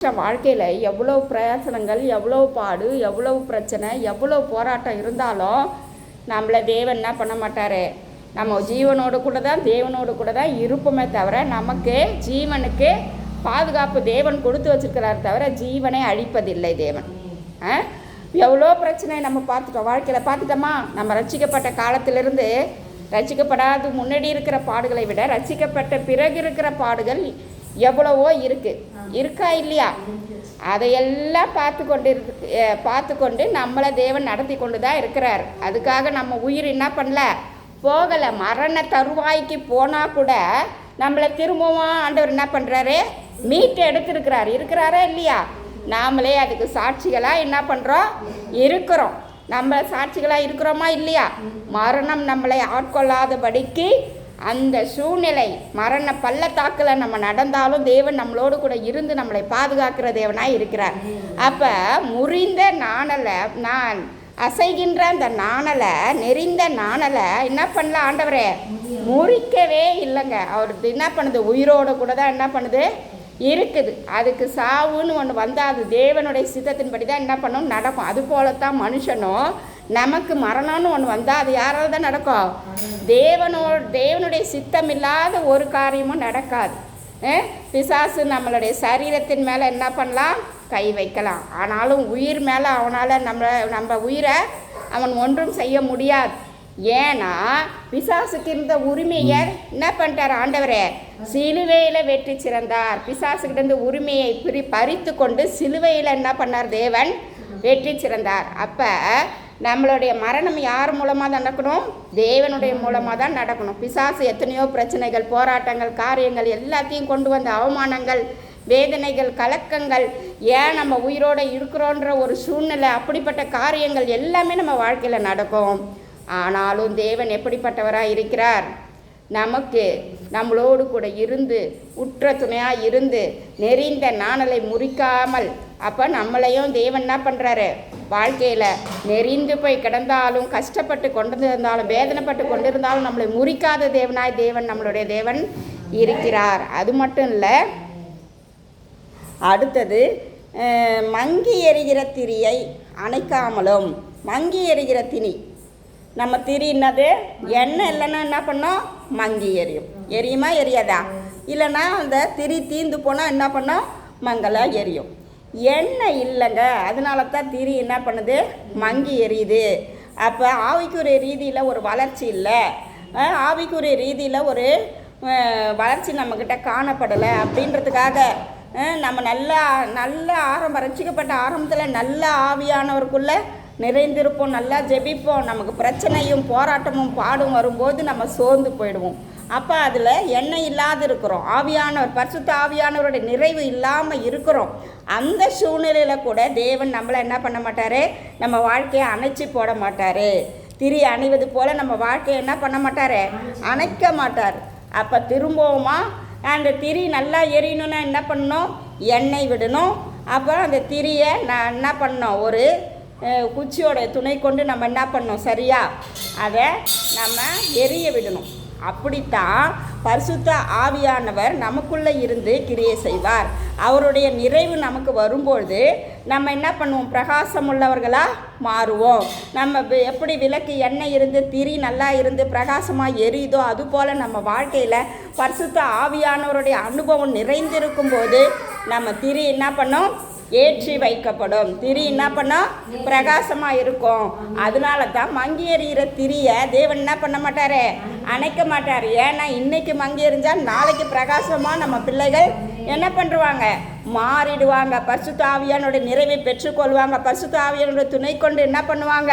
வாழ்க்கையில் எவ்வளோ பிரயாசனங்கள் எவ்வளோ பாடு எவ்வளோ பிரச்சனை எவ்வளோ போராட்டம் இருந்தாலும் நம்மளை தேவன் என்ன பண்ண மாட்டார்? நம்ம ஜீவனோடு கூட தான் தேவனோடு கூட தான் இருப்போமே தவிர நமக்கு ஜீவனுக்கு பாதுகாப்பு தேவன் கொடுத்து வச்சிருக்கிறார் தவிர ஜீவனை அழிப்பதில்லை தேவன். ஆ? எவ்வளோ பிரச்சனை நம்ம பார்த்துட்டோம் வாழ்க்கையில். பார்த்துட்டோமா? நம்ம ரசிக்கப்பட்ட காலத்திலிருந்து ரட்சிக்கப்படாத முன்னாடி இருக்கிற பாடுகளை விட ரசிக்கப்பட்ட பிறகு இருக்கிற பாடுகள் எவ்வளவோ இருக்கு. இருக்கா இல்லையா? அதையெல்லாம் பார்த்து கொண்டு இருக்கு பார்த்து கொண்டு நம்மளை தேவன் நடத்தி கொண்டு தான் இருக்கிறார். அதுக்காக நம்ம உயிர் என்ன பண்ணல? போகலை. மரண தருவாய்க்கு போனால் கூட நம்மளை திரும்பவும் ஆண்டவர் என்ன பண்ணுறாரு மீட்டு எடுத்திருக்கிறார். இருக்கிறாரா இல்லையா? நாமளே அதுக்கு சாட்சிகளாக என்ன பண்ணுறோம் இருக்கிறோம். நம்ம சாட்சிகளாக இருக்கிறோமா இல்லையா? மரணம் நம்மளை ஆட்கொள்ளாதபடிக்கு அந்த சூழ்நிலை மரண பள்ளத்தாக்கில் நம்ம நடந்தாலும் தேவன் நம்மளோடு கூட இருந்து நம்மளை பாதுகாக்கிற தேவனாக இருக்கிறார். அப்போ முறிந்த நாணலை நான் அசைகின்ற அந்த நாணலை நெறிந்த நாணலை என்ன பண்ணல ஆண்டவரே? முறிக்கவே இல்லைங்க. அவர் என்ன பண்ணுது? உயிரோட கூட தான் என்ன பண்ணுது? இருக்குது. அதுக்கு சாவுன்னு ஒன்று வந்தால் அது தேவனுடைய சித்தத்தின்படி தான் என்ன பண்ணும்? நடக்கும். அது போலத்தான் மனுஷனும் நமக்கு மரணம்னு ஒன்று வந்தால் அது யாரால தான் நடக்கும்? தேவனோ தேவனுடைய சித்தம் இல்லாத ஒரு காரியமும் நடக்காது. பிசாசு நம்மளுடைய சரீரத்தின் மேலே என்ன பண்ணலாம்? கை வைக்கலாம். ஆனாலும் உயிர் மேலே அவனால் நம்ம நம்ம உயிரை அவன் ஒன்றும் செய்ய முடியாது. ஏன்னா பிசாசுக்கு இருந்த உரிமையை என்ன பண்ணிட்டார் ஆண்டவரே? சிலுவையில் வெற்றி சிறந்தார். பிசாசுக்கிட்ட இருந்த உரிமையை பிரி பறித்து கொண்டு சிலுவையில் என்ன பண்ணார் தேவன்? வெற்றி சிறந்தார். அப்போ நம்மளுடைய மரணம் யார் மூலமாக தான் நடக்கணும்? தேவனுடைய மூலமாக தான் நடக்கணும். பிசாசு எத்தனையோ பிரச்சனைகள் போராட்டங்கள் காரியங்கள் எல்லாத்தையும் கொண்டு வந்த அவமானங்கள் வேதனைகள் கலக்கங்கள் ஏன் நம்ம உயிரோடு இருக்கிறோன்ற ஒரு சூழ்நிலை அப்படிப்பட்ட காரியங்கள் எல்லாமே நம்ம வாழ்க்கையில் நடக்கும். ஆனாலும் தேவன் எப்படிப்பட்டவராக இருக்கிறார்? நமக்கு நம்மளோடு கூட இருந்து உற்ற துணையாக இருந்து நெறிந்த நாணலை முறிக்காமல் அப்போ நம்மளையும் தேவன் என்ன பண்ணுறாரு வாழ்க்கையில் நெறிந்து போய் கிடந்தாலும் கஷ்டப்பட்டு கொண்டு இருந்தாலும் வேதனைப்பட்டு கொண்டிருந்தாலும் நம்மளை முறிக்காத தேவனாய் தேவன் நம்மளுடைய தேவன் இருக்கிறார். அது மட்டும் இல்லை அடுத்தது மங்கி எரிகிற திரியை அணைக்காமலும் மங்கி எரிகிற திணி. நம்ம திரி என்னது? எண்ணெய் இல்லைன்னா என்ன பண்ணோம்? மங்கி எரியும். எரியுமா? எரியாதா? இல்லைன்னா அந்த திரி தீந்து போனால் என்ன பண்ணோம்? மங்கலாக எரியும். எண்ணெய் இல்லைங்க. அதனால தான் திரி என்ன பண்ணுது? மங்கி எரியுது. அப்போ ஆவிக்குரிய ரீதியில் ஒரு வளர்ச்சி இல்லை. ஆவிக்குரிய ரீதியில் ஒரு வளர்ச்சி நம்மக்கிட்ட காணப்படலை அப்படின்றதுக்காக நம்ம நல்லா நல்ல ஆரம்பம் ரசிக்கப்பட்ட ஆரம்பத்தில் நல்ல ஆவியானவருக்குள்ளே நிறைந்திருப்போம் நல்லா ஜெபிப்போம். நமக்கு பிரச்சனையும் போராட்டமும் பாடும் வரும்போது நம்ம சோர்ந்து போயிடுவோம். அப்போ அதில் எண்ணெய் இல்லாது இருக்கிறோம். ஆவியானவர் பரிசுத்த ஆவியானவருடைய நிறைவு இல்லாமல் இருக்கிறோம். அந்த சூழ்நிலையில் கூட தேவன் நம்மளை என்ன பண்ண மாட்டார்? நம்ம வாழ்க்கையை அணைச்சி போட மாட்டார். திரி அணிவது போல் நம்ம வாழ்க்கையை என்ன பண்ண மாட்டார்? அணைக்க மாட்டார். அப்போ திரும்பவுமா அந்த திரி நல்லா எரியணும்னா என்ன பண்ணணும்? எண்ணெய் விடணும். அப்புறம் அந்த திரியை நான் என்ன பண்ணோம் ஒரு குச்சியோட துணை கொண்டு நம்ம என்ன பண்ணோம் சரியா? அதை நம்ம எரிய விடணும். அப்படித்தான் பரிசுத்த ஆவியானவர் நமக்குள்ளே இருந்து கிரியை செய்வார். அவருடைய நிறைவு நமக்கு வரும்பொழுது நம்ம என்ன பண்ணுவோம்? பிரகாசம் உள்ளவர்களாக மாறுவோம். நம்ம எப்படி விளக்கு எண்ணெய் இருந்து திரி நல்லா இருந்து பிரகாசமாக எரியுதோ அதுபோல் நம்ம வாழ்க்கையில் பரிசுத்த ஆவியானவருடைய அனுபவம் நிறைந்திருக்கும் போது நம்ம திரி என்ன பண்ணோம்? ஏற்றி வைக்கப்படும். திரி என்ன பண்ணோம் பிரகாசமாக இருக்கும். அதனால தான் மங்கி எறிகிற திரியை தேவன் என்ன பண்ண மாட்டாரு? அணைக்க மாட்டார். ஏன்னா இன்னைக்கு மங்கி எறிஞ்சால் நாளைக்கு பிரகாசமாக நம்ம பிள்ளைகள் என்ன பண்ணுவாங்க மாறிடுவாங்க. பசுத்தாவியானோட ஆவியானுடைய நிறைவை பெற்றுக்கொள்வாங்க. பசுத்தாவியானோட துணை கொண்டு என்ன பண்ணுவாங்க?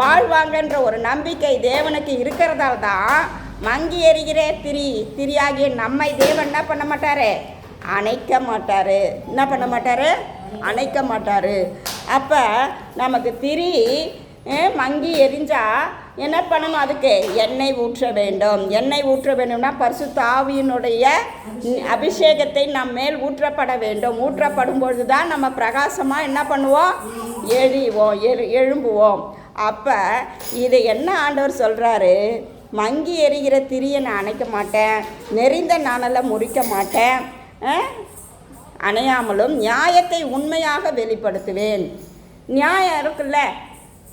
வாழ்வாங்கன்ற ஒரு நம்பிக்கை தேவனுக்கு இருக்கிறதால தான் மங்கி எறிகிற திரி திரியாகிய நம்மை தேவன் என்ன பண்ண மாட்டாரு? அணைக்க மாட்டார். என்ன பண்ண மாட்டார்? அணைக்க மாட்டார். அப்போ நமக்கு திரி மங்கி எரிஞ்சால் என்ன பண்ணணும் அதுக்கு? எண்ணெய் ஊற்ற வேண்டும். எண்ணெய் ஊற்ற வேண்டும்னா பரிசு தாவியினுடைய அபிஷேகத்தை நம் மேல் ஊற்றப்பட வேண்டும். ஊற்றப்படும் பொழுது தான் நம்ம பிரகாசமாக என்ன பண்ணுவோம்? எழிவோம் எழு எழும்புவோம். அப்போ இதை என்ன ஆண்டவர் சொல்கிறாரு மங்கி எரிகிற திரியை நான் அணைக்க மாட்டேன். நெறிந்த நாணலை முறிக்க மாட்டேன். அணையாமலும் நியாயத்தை உண்மையாக வெளிப்படுத்துவேன். நியாயம் இருக்குல்ல?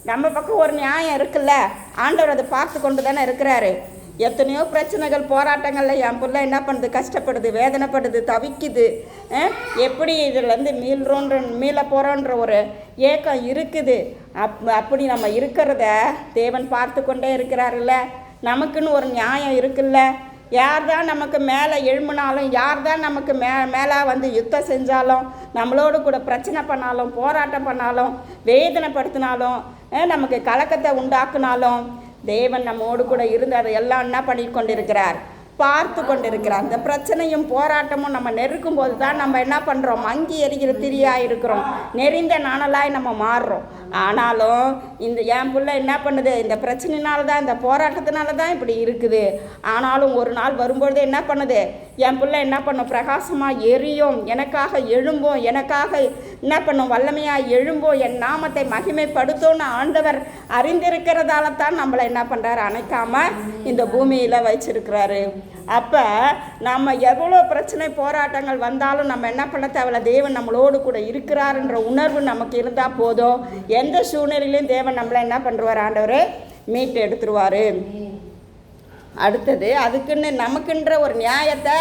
நம்ம பக்கம் ஒரு நியாயம் இருக்குல்ல? ஆண்டவர் அதை பார்த்து கொண்டு தானே இருக்கிறாரு. எத்தனையோ பிரச்சனைகள் போராட்டங்களில் என் பிள்ளை என்ன பண்ணுது? கஷ்டப்படுது வேதனைப்படுது தவிக்குது. எப்படி இதுலேருந்து மீள்றோன்ற மீள போகிறோன்ற ஒரு ஏக்கம் இருக்குது. அப் அப்படி நம்ம இருக்கிறத தேவன் பார்த்து கொண்டே இருக்கிறாருல்ல? நமக்குன்னு ஒரு நியாயம் இருக்குல்ல? யார் தான் நமக்கு மேலே எழும்பினாலும் யார் தான் நமக்கு மே மேலே வந்து யுத்தம் செஞ்சாலும் நம்மளோடு கூட பிரச்சனை பண்ணாலும் போராட்டம் பண்ணாலும் வேதனைப்படுத்தினாலும் நமக்கு கலக்கத்தை உண்டாக்குனாலும் தேவன் நம்மோடு கூட இருந்து அதை எல்லாம் என்ன பண்ணி கொண்டிருக்கிறார்? பார்த்து கொண்டிருக்கிறார். அந்த பிரச்சனையும் போராட்டமும் நம்ம நெருக்கும் போது தான் நம்ம என்ன பண்ணுறோம் மங்கி எரிகிற திரியாக இருக்கிறோம். நெறிந்த நாணலாய் நம்ம மாறுறோம். ஆனாலும் இந்த என் பிள்ளை என்ன பண்ணுது? இந்த பிரச்சனைனால தான் இந்த போராட்டத்தினால தான் இப்படி இருக்குது. ஆனாலும் ஒரு நாள் வரும்பொழுது என்ன பண்ணுது? என் பிள்ளை என்ன பண்ணும்? பிரகாசமாக எரியும். எனக்காக எழும்பும். எனக்காக என்ன பண்ணும்? வல்லமையாக எழும்போ? என் நாமத்தை மகிமைப்படுத்தோன்னு ஆண்டவர் அறிந்திருக்கிறதால தான் நம்மளை என்ன பண்ணுறாரு அணைக்காம இந்த பூமியில் வச்சிருக்கிறாரு. அப்போ நம்ம எவ்வளோ பிரச்சனை போராட்டங்கள் வந்தாலும் நம்ம என்ன பண்ண தேவையில்ல? தேவன் நம்மளோடு கூட இருக்கிறாருன்ற உணர்வு நமக்கு இருந்தால் போதும். எந்த சூழ்நிலையிலையும் தேவன் நம்மளை என்ன பண்ணுவார் ஆண்டவர் மீட்டு எடுத்துருவார். அடுத்தது அதுக்குன்னு நமக்குன்ற ஒரு நியாயத்தை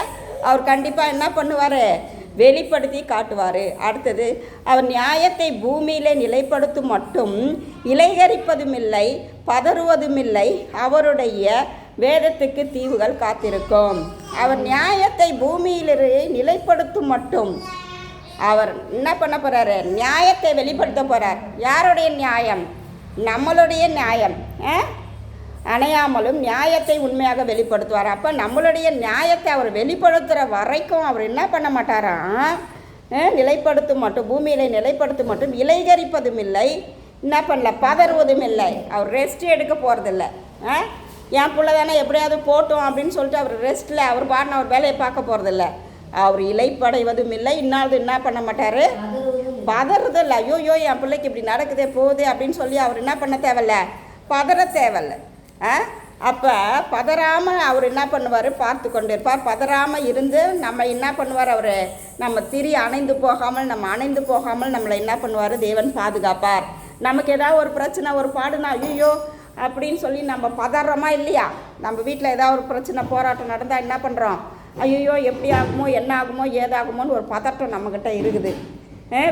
அவர் கண்டிப்பாக என்ன பண்ணுவார்? வெளிப்படுத்தி காட்டுவார். அடுத்தது அவர் நியாயத்தை பூமியிலே நிலைப்படுத்தும் மட்டும் இலைகரிப்பதும் இல்லை பதறுவதும் இல்லை அவருடைய வேதத்துக்கு தீவுகள் காத்திருக்கும். அவர் நியாயத்தை பூமியிலே நிலைப்படுத்தும் மட்டும் அவர் என்ன பண்ண போகிறாரு நியாயத்தை வெளிப்படுத்த போகிறார் யாருடைய நியாயம்? நம்மளுடைய நியாயம். ஆ? அணையாமலும் நியாயத்தை உண்மையாக வெளிப்படுத்துவார். அப்போ நம்மளுடைய நியாயத்தை அவர் வெளிப்படுத்துகிற வரைக்கும் அவர் என்ன பண்ண மாட்டாராம் ஆ? நிலைப்படுத்தும் மட்டும் பூமியில நிலைப்படுத்தும் மட்டும் இலைகரிப்பதும் இல்லை. என்ன பண்ணல? பதறுவதும் இல்லை. அவர் ரெஸ்ட் எடுக்க போகிறதில்ல என் பிள்ளை தானே எப்படியாவது போட்டோம் அப்படின்னு சொல்லிட்டு அவர் ரெஸ்ட்டில் அவர் பாடின அவர் வேலையை பார்க்க போகிறதில்ல அவர் இலைப்படைவதும் இல்லை. இன்னாவது என்ன பண்ண மாட்டார்? பதறது இல்லை ஐயோ என் பிள்ளைக்கு இப்படி நடக்குதே போகுது அப்படின்னு சொல்லி அவர் என்ன பண்ண தேவையில்ல? பதற தேவையில்லை. அப்போ பதறாமல் அவர் என்ன பண்ணுவார்? பார்த்து கொண்டு இருப்பார் பதறாமல் இருந்து நம்ம என்ன பண்ணுவார் அவர்? நம்ம திரி அணைந்து போகாமல் நம்ம அணைந்து போகாமல் நம்மளை என்ன பண்ணுவார்? தேவன் பாதுகாப்பார். நமக்கு ஏதாவது ஒரு பிரச்சனை ஒரு பாடுனா ஐயோ அப்படின்னு சொல்லி நம்ம பதறோமா இல்லையா? நம்ம வீட்டில் ஏதாவது ஒரு பிரச்சனை போராட்டம் நடந்தால் என்ன பண்ணுறோம் ஐயோ எப்படி ஆகுமோ என்ன ஆகுமோ ஏதாகுமோன்னு ஒரு பதட்டம் நம்மக்கிட்ட இருக்குது.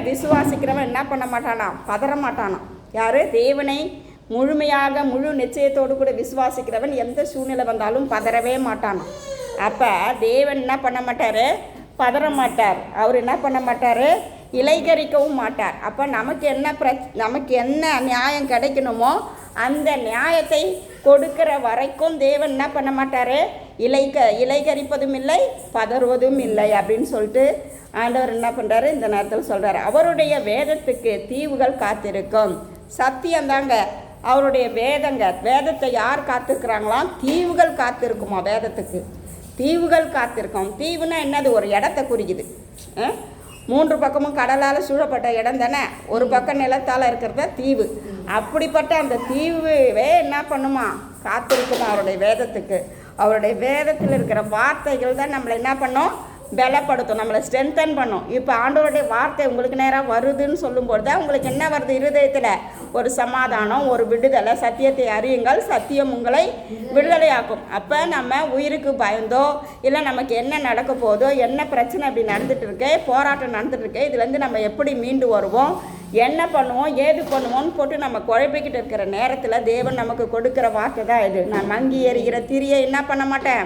விசுவாசிக்கிறவன் என்ன பண்ண மாட்டானா? பதற மாட்டானா. யார்? தேவனை முழுமையாக முழு நிச்சயத்தோடு கூட விசுவாசிக்கிறவன் எந்த சூழ்நிலை வந்தாலும் பதறவே மாட்டான். அப்போ தேவன் என்ன பண்ண மாட்டார்? பதற மாட்டார். அவர் என்ன பண்ண மாட்டார்? இலைகரிக்கவும் மாட்டார். அப்போ நமக்கு என்ன பிர நமக்கு என்ன நியாயம் கிடைக்கணுமோ அந்த நியாயத்தை கொடுக்கிற வரைக்கும் தேவன் என்ன பண்ண மாட்டார்? இலைக இலைகரிப்பதும் இல்லை பதறுவதும் இல்லை அப்படின்னு சொல்லிட்டு ஆண்டவர் என்ன பண்ணுறாரு இந்த நேரத்தில் சொல்கிறார் அவருடைய வேதத்துக்கு தீவுகள் காத்திருக்கும். சத்தியம்தாங்க அவருடைய வேதங்க வேதத்தை யார் காத்திருக்கிறாங்களாம் தீவுகள் காத்திருக்குமா வேதத்துக்கு? தீவுகள் காத்திருக்கும். தீவுனா என்னது? ஒரு இடத்த குறிக்குது. ஆ? மூன்று பக்கமும் கடலால் சூழப்பட்ட இடம் தானே? ஒரு பக்கம் நிலத்தால் இருக்கிறத தீவு. அப்படிப்பட்ட அந்த தீவுவே என்ன பண்ணுமா? காத்திருக்குமா அவருடைய வேதத்துக்கு? அவருடைய வேதத்தில் இருக்கிற வார்த்தைகள் தான் நம்மளை என்ன பண்ணும்? பலப்படுத்தும் நம்மளை ஸ்ட்ரென்தன் பண்ணும். இப்போ ஆண்டவருடைய வார்த்தை உங்களுக்கு நேராக வருதுன்னு சொல்லும்போது தான் உங்களுக்கு என்ன வருது? இருதயத்தில் ஒரு சமாதானம் ஒரு விடுதலை சத்தியத்தை அறியுங்கள் சத்தியம் உங்களை விடுதலையாக்கும். அப்போ நம்ம உயிருக்கு பயந்தோ இல்லை நமக்கு என்ன நடக்க போதோ என்ன பிரச்சனை அப்படி நடந்துட்டு இருக்கு போராட்டம் நடந்துட்டு இருக்கு இதுலேருந்து நம்ம எப்படி மீண்டு வருவோம்? என்ன பண்ணுவோம்? ஏது பண்ணுவோம்னு போட்டு நம்ம குழப்பிக்கிட்டு இருக்கிற நேரத்தில் தேவன் நமக்கு கொடுக்குற வார்த்தை தான் இது. நான் மங்கி எறிகிற திரியை என்ன பண்ண மாட்டேன்?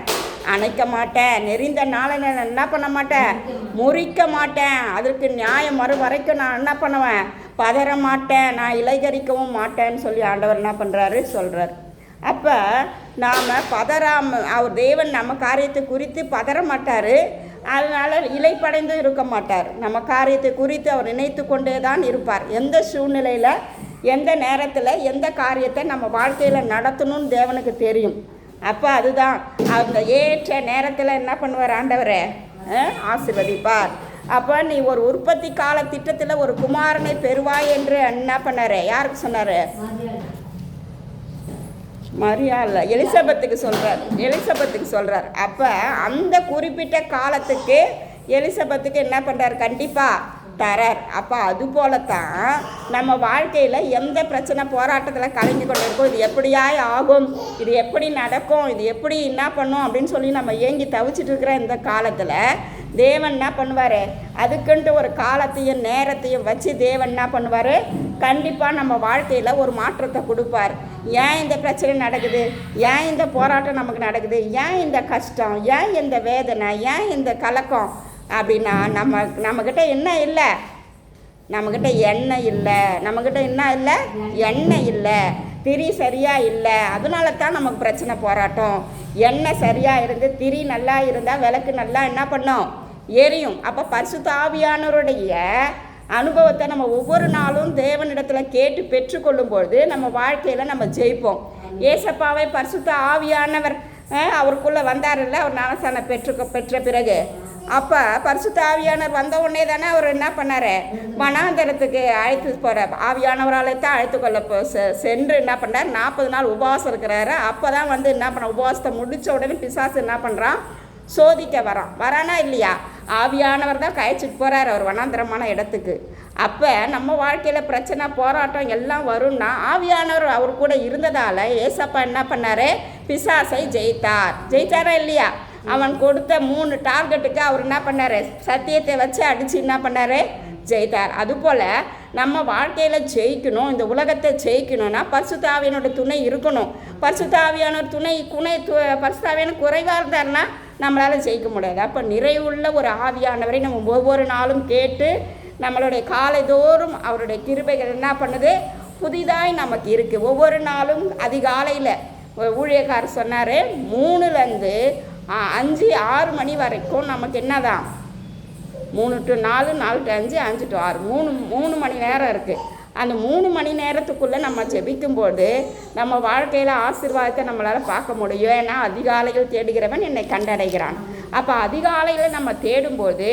அணைக்க மாட்டேன். நெறிந்த நாளை நான் என்ன பண்ண மாட்டேன்? முறிக்க மாட்டேன். அதற்கு நியாயம் மறு வரைக்கும் நான் என்ன பண்ணுவேன்? பதற மாட்டேன். நான் இலைகரிக்கவும் மாட்டேன்னு சொல்லி ஆண்டவர் என்ன பண்ணுறாரு சொல்கிறார் அப்போ நாம் பதறாம அவர் தேவன் நம்ம காரியத்தை குறித்து பதற மாட்டார். அதனால் இலைப்படைந்து இருக்க மாட்டார். நம்ம காரியத்தை குறித்து அவர் நினைத்து கொண்டே தான் இருப்பார். எந்த சூழ்நிலையில் எந்த நேரத்தில் எந்த காரியத்தை நம்ம வாழ்க்கையில் நடத்தணும்னு தேவனுக்கு தெரியும். அப்போ அதுதான். அந்த ஏற்ற நேரத்தில் என்ன பண்ணுவார் ஆண்டவரே? ஆசிர்வதிப்பார். அப்போ நீ ஒரு உற்பத்தி கால திட்டத்தில் ஒரு குமாரனை பெறுவாய் என்று என்ன பண்ணாரு? யாருக்கு சொன்னார்? மரியாள் எலிசபெத்துக்கு சொல்கிறார் எலிசபெத்துக்கு சொல்கிறார் அப்போ அந்த குறிப்பிட்ட காலத்துக்கு எலிசபெத்துக்கு என்ன பண்ணுறார் கண்டிப்பாக தரார். அப்போ அது போலத்தான் நம்ம வாழ்க்கையில் எந்த பிரச்சனை போராட்டத்தில் கலந்து கொண்டு இருக்கோம் இது எப்படியாய் ஆகும் இது எப்படி நடக்கும் இது எப்படி என்ன பண்ணும் அப்படின்னு சொல்லி நம்ம ஏங்கி தவிச்சிட்டு இருக்கிற இந்த காலத்தில் தேவன் என்ன பண்ணுவார்? அதுக்குன்ட்டு ஒரு காலத்தையும் நேரத்தையும் வச்சு தேவன் என்ன பண்ணுவார்? கண்டிப்பாக நம்ம வாழ்க்கையில் ஒரு மாற்றத்தை கொடுப்பார். ஏன் இந்த பிரச்சனை நடக்குது? ஏன் இந்த போராட்டம் நமக்கு நடக்குது? ஏன் இந்த கஷ்டம்? ஏன் இந்த வேதனை? ஏன் இந்த கலக்கம்? அப்படின்னா நம்ம நம்மக்கிட்ட என்ன இல்லை. நம்மக்கிட்ட எண்ணெய் இல்லை. நம்மக்கிட்ட என்ன இல்லை? எண்ணெய் இல்லை. திரி சரியாக இல்லை. அதனால தான் நமக்கு பிரச்சனை போராட்டம். எண்ணெய் சரியாக இருந்து திரி நல்லா இருந்தால் விளக்கு நல்லா என்ன பண்ணும்? எரியும். அப்போ பரிசுத்த ஆவியானவருடைய அனுபவத்தை நம்ம ஒவ்வொரு நாளும் தேவனிடத்தில் கேட்டு பெற்றுக்கொள்ளும்பொழுது நம்ம வாழ்க்கையில் நம்ம ஜெயிப்போம். ஏசப்பாவை பரிசுத்த ஆவியானவர் அவருக்குள்ளே வந்தார்ல அவர் நாலசான பெற்று பெற்ற பிறகு. அப்போ பரிசுத்த ஆவியானவர் வந்த உடனே தானே அவர் என்ன பண்ணார்? வனாந்தரத்துக்கு அழைத்து போகிற ஆவியானவரால் தான் அழைத்து கொள்ள போ- சென்று என்ன பண்ணார்? நாற்பது நாள் உபவாசம் இருக்கிறாரு. அப்போ தான் வந்து என்ன பண்ண உபவாசத்தை முடிச்ச உடனே பிசாசு என்ன பண்ணுறான் சோதிக்க வரான். வரானா இல்லையா? ஆவியானவர் தான் கழிச்சிட்டு போகிறார் அவர் வனாந்தரமான இடத்துக்கு. அப்போ நம்ம வாழ்க்கையில் பிரச்சனை போராட்டம் எல்லாம் வரும்னா ஆவியானவர் அவர் கூட இருந்ததால் ஏசப்பா என்ன பண்ணார்? பிசாசை ஜெயித்தார். ஜெயித்தாரா இல்லையா? அவன் கொடுத்த மூணு டார்கெட்டுக்கு அவர் என்ன பண்ணார்? சத்தியத்தை வச்சு அடித்து என்ன பண்ணார்? ஜெயித்தார். அதுபோல் நம்ம வாழ்க்கையில் ஜெயிக்கணும் இந்த உலகத்தை ஜெயிக்கணும்னா பரிசுத்தாவியனோட துணை இருக்கணும். பரிசுத்தாவியானோட துணை துணை பரிசுத்தாவியான குறைவாக இருந்தாருன்னா நம்மளால் ஜெயிக்க முடியாது. அப்போ நிறைவுள்ள ஒரு ஆவியானவரை நம்ம ஒவ்வொரு நாளும் கேட்டு நம்மளுடைய காலைதோறும் அவருடைய கிருபைகள் என்ன பண்ணுது? புதிதாய் நமக்கு இருக்குது ஒவ்வொரு நாளும் அதிகாலையில் ஊழியக்காரர் சொன்னார் மூணுலேருந்து அஞ்சு ஆறு மணி வரைக்கும் நமக்கு என்னதான்? மூணு டு நாலு நாலு டு அஞ்சு அஞ்சு டு ஆறு. மூணு மூணு மணி நேரம் இருக்குது அந்த மூணு மணி நேரத்துக்குள்ளே நம்ம ஜெபிக்கும்போது நம்ம வாழ்க்கையில் ஆசீர்வாதத்தை நம்மளால் பார்க்க முடியும். ஏன்னா அதிகாலையில் தேடுகிறவன் என்னை கண்டடைகிறான். அப்போ அதிகாலையில் நம்ம தேடும்போது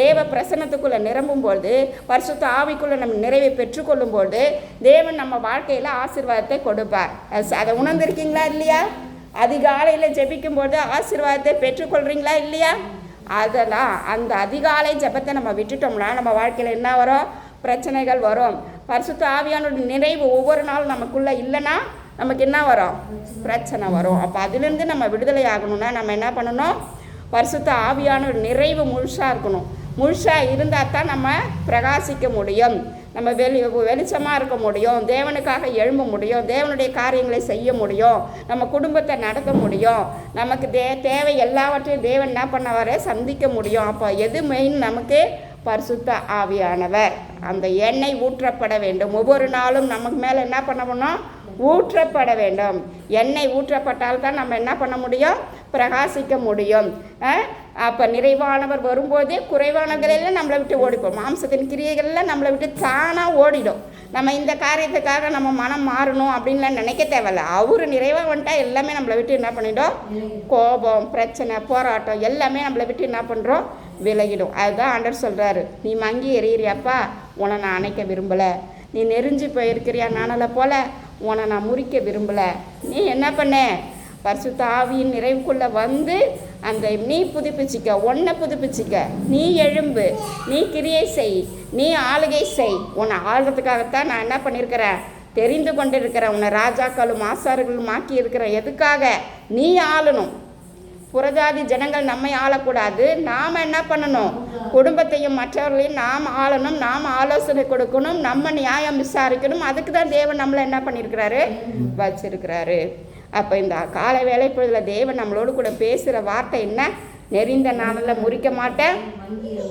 தேவ பிரசனத்துக்குள்ளே நிரம்பும்போது பரிசுத்த ஆவிக்குள்ளே நம்ம நிறைவை பெற்றுக்கொள்ளும்போது தேவன் நம்ம வாழ்க்கையில் ஆசீர்வாதத்தை கொடுப்பார். அதை உணர்ந்திருக்கீங்களா இல்லையா? அதிகாலையில் ஜெபிக்கும்போது ஆசீர்வாதத்தை பெற்றுக்கொள்கிறீங்களா இல்லையா? அதெல்லாம் அந்த அதிகாலை ஜெபத்தை நம்ம விட்டுட்டோம்னா நம்ம வாழ்க்கையில் என்ன வரும்? பிரச்சனைகள் வரும். பரிசுத்த ஆவியானோட நிறைவு ஒவ்வொரு நாளும் நமக்குள்ளே இல்லைன்னா நமக்கு என்ன வரும்? பிரச்சனை வரும். அப்போ அதுலேருந்து நம்ம விடுதலை ஆகணும்னா நம்ம என்ன பண்ணணும்? பரிசுத்த ஆவியானோட நிறைவு முழுசாக இருக்கணும். முழுசாக இருந்தால் தான் நம்ம பிரகாசிக்க முடியும். நம்ம வெளி வெளிச்சமாக இருக்க முடியும் தேவனுக்காக எழும்ப முடியும் தேவனுடைய காரியங்களை செய்ய முடியும் நம்ம குடும்பத்தை நடத்த முடியும். நமக்கு தே தேவை எல்லாவற்றையும் தேவன் என்ன பண்ணவார சந்திக்க முடியும். அப்போ எது மெயின் நமக்கு பரிசுத்த ஆவியானவர். அந்த எண்ணெய் ஊற்றப்பட வேண்டும். ஒவ்வொரு நாளும் நமக்கு மேலே என்ன பண்ணணும் ஊற்றப்பட வேண்டும். எண்ணெய் ஊற்றப்பட்டால் தான் நம்ம என்ன பண்ண முடியும்? பிரகாசிக்க முடியும் அப்போ நிறைவானவர் வரும்போதே குறைவானவர்களெல்லாம் நம்மளை விட்டு ஓடிப்போம். மாம்சத்தின் கிரியைகள்லாம் நம்மளை விட்டு தானாக ஓடிடும். நம்ம இந்த காரியத்துக்காக நம்ம மனம் மாறணும் அப்படின்லாம் நினைக்க தேவையில்ல. அவர் நிறைவாக வந்துட்டா எல்லாமே நம்மளை விட்டு என்ன பண்ணிடும்? கோபம் பிரச்சனை போராட்டம் எல்லாமே நம்மளை விட்டு என்ன பண்ணுறோம் விலகிடும். அதுதான் ஆண்டர் சொல்கிறாரு நீ மங்கி எறிகிறியாப்பா உன்னை நான் அணைக்க விரும்பலை. நீ நெறிஞ்சு போயிருக்கிறியா? நானலை போல உன்னை நான் முறிக்க விரும்பலை. நீ என்ன பண்ண? பரிசுத்த ஆவியின் நிறைவுக்குள்ளே வந்து அந்த நீ புதுப்பிச்சிக்க உன்னை புதுப்பிச்சிக்க. நீ எழும்பு நீ கிரியை செய் நீ ஆளுகை செய். உன்னை ஆளுறதுக்காகத்தான் நான் என்ன பண்ணியிருக்கிறேன்? தெரிந்து கொண்டிருக்கிறேன். உன்னை ராஜாக்களும் ஆசார்களும் ஆக்கி இருக்கிறேன் எதுக்காக? நீ ஆளணும். புறஜாதி ஜனங்கள் நம்மை ஆளக்கூடாது. நாம் என்ன பண்ணணும்? குடும்பத்தையும் மற்றவர்களையும் நாம் ஆளணும். நாம் ஆலோசனை கொடுக்கணும். நம்ம நியாயம் விசாரிக்கணும். அதுக்கு தான் தேவன் நம்மளை என்ன பண்ணியிருக்கிறாரு? வச்சிருக்கிறாரு. அப்போ இந்த காலை வேலை பொழுதுல தேவன் நம்மளோடு கூட பேசுகிற வார்த்தை என்ன? நெறிந்த நாளில் முறிக்க மாட்டேன்.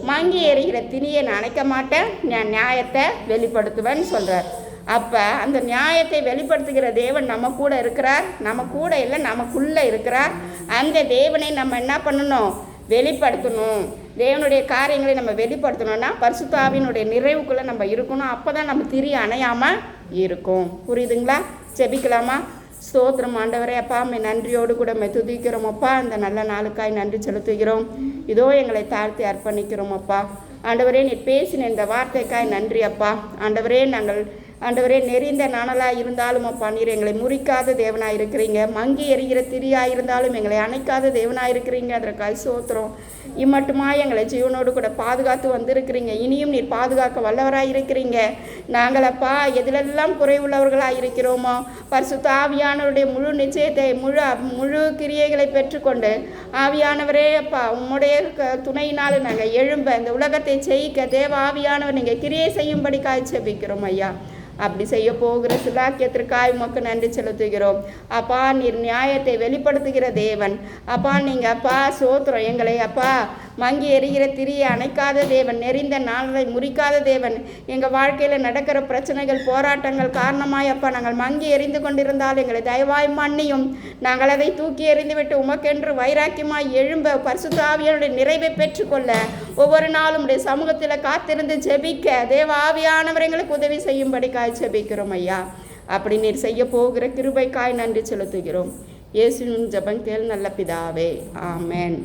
மங்கி எறிகிற திணியை நான் அணைக்க மாட்டேன். நான் நியாயத்தை வெளிப்படுத்துவேன்னு சொல்கிறார் அப்போ அந்த நியாயத்தை வெளிப்படுத்துகிற தேவன் நம்ம கூட இருக்கிறார். நம்ம கூட இல்லை நமக்குள்ளே இருக்கிறார். அந்த தேவனை நம்ம என்ன பண்ணணும்? வெளிப்படுத்தணும். தேவனுடைய காரியங்களை நம்ம வெளிப்படுத்தணும்னா பரிசுத்தாவினுடைய நிறைவுக்குள்ளே நம்ம இருக்கணும். அப்போ தான் நம்ம திரி அணையாமல் இருக்கும். புரியுதுங்களா? ஜெபிக்கலாமா? ஸ்தோத்திரம் ஆண்டவரே அப்பா மே நன்றியோடு கூட மே துதிக்கிறோம் அப்பா. இந்த நல்ல நாளுக்காய் நன்றி செலுத்துகிறோம். இதோ எங்களை தாழ்த்தி அர்ப்பணிக்கிறோம் அப்பா. ஆண்டவரே நீ பேசின இந்த வார்த்தைக்காய் நன்றி அப்பா. ஆண்டவரே நாங்கள் ஆண்டவரே நெறிந்த நாணலாக இருந்தாலும் அப்பா நீர் எங்களை முறிக்காத தேவனாக இருக்கிறீங்க. மங்கி எறிகிற திரியாக இருந்தாலும் எங்களை அணைக்காத தேவனாக இருக்கிறீங்க. அதற்காய் சோத்திரம். இம்மட்டுமா எங்களை ஜீவனோடு கூட பாதுகாத்து வந்திருக்கிறீங்க. இனியும் நீர் பாதுகாக்க வல்லவராக இருக்கிறீங்க. நாங்களப்பா எதிலெல்லாம் குறைவுள்ளவர்களாக இருக்கிறோமோ பரிசுத்த ஆவியானவருடைய முழு நிச்சயத்தை முழு முழு கிரியைகளை பெற்றுக்கொண்டு ஆவியானவரே அப்பா உம்முடைய க- துணையினால் நாங்கள் எழும்ப இந்த உலகத்தை ஜெயிக்க தேவ ஆவியானவர் நீங்கள் கிரியை செய்யும்படி காய்ச்சபிக்கிறோம் ஐயா. அப்படி செய்ய போகிற சுலாக்கியத்திற்காய் உமக்கு நன்றி செலுத்துகிறோம். அப்பா நீர் நியாயத்தை வெளிப்படுத்துகிற தேவன். அப்பா நீங்கள் அப்பா சோத்திரம் எங்களை அப்பா மங்கி எரிகிற திரியை அணைக்காத தேவன் நெறிந்த நாளை முறிக்காத தேவன். எங்கள் வாழ்க்கையில் நடக்கிற பிரச்சனைகள் போராட்டங்கள் காரணமாய் அப்பா நாங்கள் மங்கி எறிந்து கொண்டிருந்தால் எங்களை தயவாய் மன்னியும். நாங்கள் அதை தூக்கி எறிந்துவிட்டு உமக்கென்று வைராக்கியமாய் எழும்ப பரிசுத்தாவியனுடைய நிறைவை பெற்றுக்கொள்ள ஒவ்வொரு நாளும் உடைய சமூகத்தில் காத்திருந்து ஜெபிக்க தேவ ஆவியானவர் எங்களுக்கு உதவி செய்யும்படிக்காய் ஜெபிக்கிறோம் ஐயா. அப்படி நீர் செய்ய போகிற கிருபைக்காய் நன்றி செலுத்துகிறோம். இயேசுவின் ஜெபம் கேள் நல்ல பிதாவே. ஆமேன்.